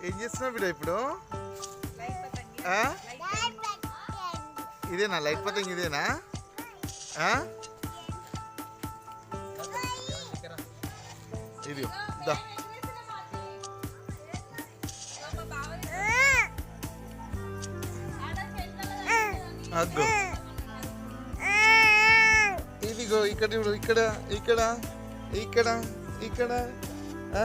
ఏం చేస్తున్నావు బిడ్డ ఇప్పుడు ఆ? ఇదేనా లైట్ పతంగి ఇదేనా ఆ? ఇది దా ఇదిగో ఇక్కడ చూడు ఇక్కడ ఇక్కడ ఇక్కడ ఇక్కడ ఆ.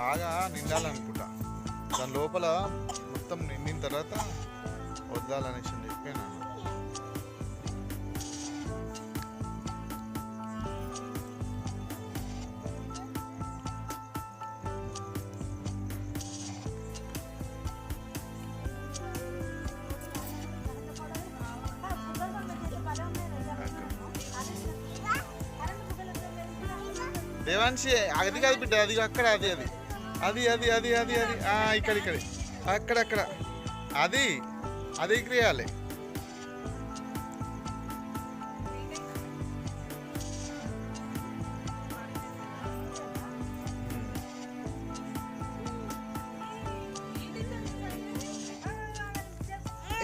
బాగా నిండాలనుకుంటా. దాని లోపల మొత్తం నిండిన తర్వాత వద్దాలనేసి చెప్పాను దేవాన్షి అది కాదు బిడ్డ అది అక్కడ అది అది. అది అది అది అది అది. ఇక్కడ ఇక్కడ. అక్కడక్కడ అది అది ఎగిరేయాలి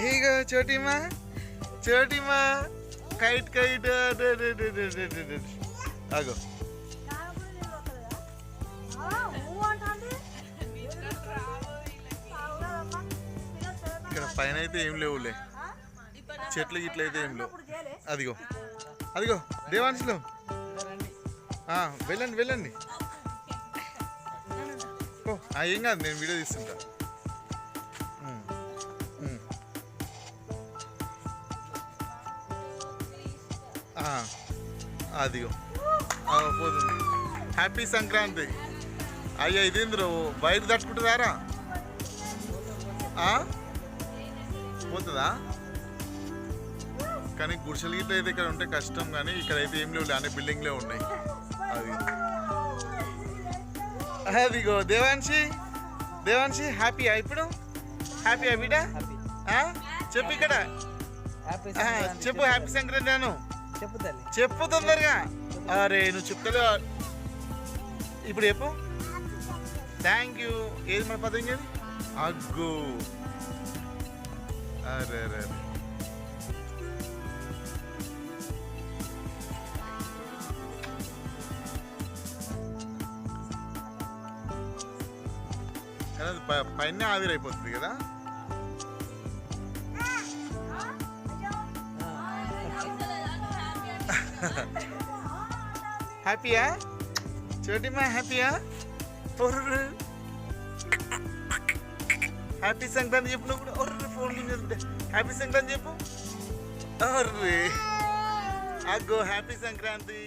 ఇగో చోటిమా చోటిమా. Kite kite. అగో. ఇక్కడ పైన అయితే ఏం లేవులే. చెట్లు గిట్ల అయితే ఏం లేవు. అదిగో. అదిగో దేవాంశలో వెళ్ళండి వెళ్ళండి. ఓ ఏం కాదు నేను వీడియో తీస్తుంటా. అదిగో. పోతుంది. హ్యాపీ సంక్రాంతి. అయ్యా ఇదేంద్రు బయట తట్టుకుంటుందారా ఆ? పోతుందా? కానీ గుడిసెలు గిట్ల అయితే ఇక్కడ ఉంటే కష్టం కానీ ఇక్కడ అయితే ఏం లేవు అనే బిల్డింగ్లే ఉన్నాయి. అది. అదిగో దేవాన్షి దేవాన్షి హ్యాపీయా ఇప్పుడు? హ్యాపీయా బిడ్డ? చెప్పు ఇక్కడ. చెప్పు హ్యాపీ సంక్రాంతి అను. చెప్పు తొందరగా. అరే నువ్వు చెప్తలే. ఇప్పుడు చెప్పు. థ్యాంక్ యూ ఏది మన పదం ఏది అగ్గు. అరే అరే అరే కానీ అది ప- పైన ఆవిరైపోతుంది కదా హ్యాపీయా చోటిమా హ్యాపీయా ఒర్రు హ్యాపీ సంక్రాంతి చెప్పు నువ్వు కూడా ఒర్రే ఫోన్లు చెప్తే హ్యాపీ సంక్రాంతి చెప్పు ఒర్రే అగ్గో హ్యాపీ సంక్రాంతి